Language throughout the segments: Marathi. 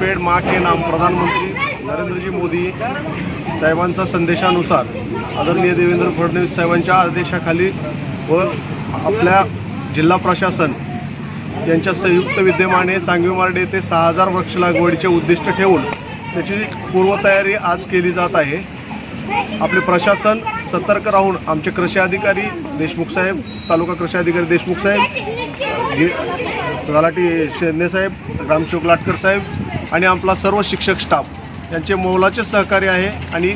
पेड़ माँ के नाम प्रधानमंत्री नरेंद्रजी मोदी साहेबांचा संदेशानुसार आदरणीय देवेंद्र फडणवीस साहेबांच्या आदेशाखाली व आपल्या जिल्हा प्रशासन यांच्या संयुक्त विद्यमाने सांगवी मार्डे येथे सहा हजार वृक्ष लागवडीचे उद्दिष्ट ठेवून त्याची पूर्वतयारी आज केली जात आहे आपले प्रशासन सतर्क राहून आमचे कृषी अधिकारी देशमुख साहेब तालुका कृषी अधिकारी देशमुख साहेब गे- तलाठी शेंदे साहेब रामशोक लाटकर साहेब आणि आपला सर्व शिक्षक स्टाफ यांचे मोलाचे सहकार्य आहे. आणि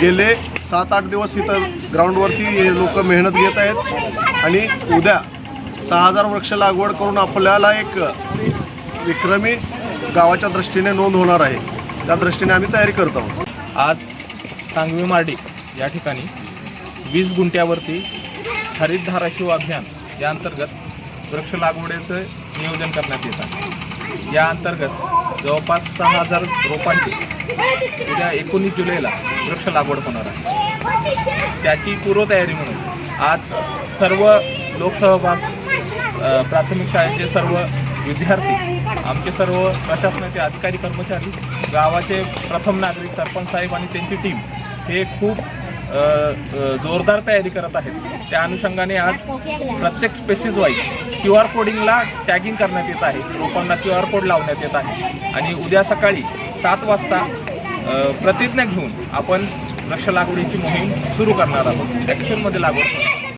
गेले सात आठ दिवस इथं ग्राउंडवरती हे लोक मेहनत घेत आहेत. आणि उद्या सहा हजार वृक्ष लागवड करून आपल्याला एक विक्रमी गावाच्या दृष्टीने नोंद होणार आहे. त्या दृष्टीने आम्ही तयारी करत आहोत. आज सांगवी मार्डी या ठिकाणी वीस गुंठ्यावरती हरित धाराशिव अभियान या अंतर्गत वृक्ष लागवडीचं नियोजन करण्यात येत आहे. या अंतर्गत जवळपास सहा हजार रोपांची उद्या एकोणीस जुलैला वृक्ष लागवड होणार आहे. त्याची पूर्वतयारी म्हणून आज सर्व लोकसहभाग प्राथमिक शाळेचे सर्व विद्यार्थी आमचे सर्व प्रशासनाचे अधिकारी कर्मचारी गावाचे प्रथम नागरिक सरपंच साहेब आणि त्यांची टीम हे खूप जोरदार तयारी करत आहेत. त्या अनुषंगाने आज प्रत्येक स्पेसिस वाईज क्यू आर कोडिंगला टॅगिंग करण्यात येत आहे. रोपांना क्यू आर कोड लावण्यात येत आहे. आणि उद्या सकाळी सात वाजता प्रतिज्ञा घेऊन आपण वृक्ष लागवडीची मोहीम सुरू करणार आहोत. ॲक्शनमध्ये लागवड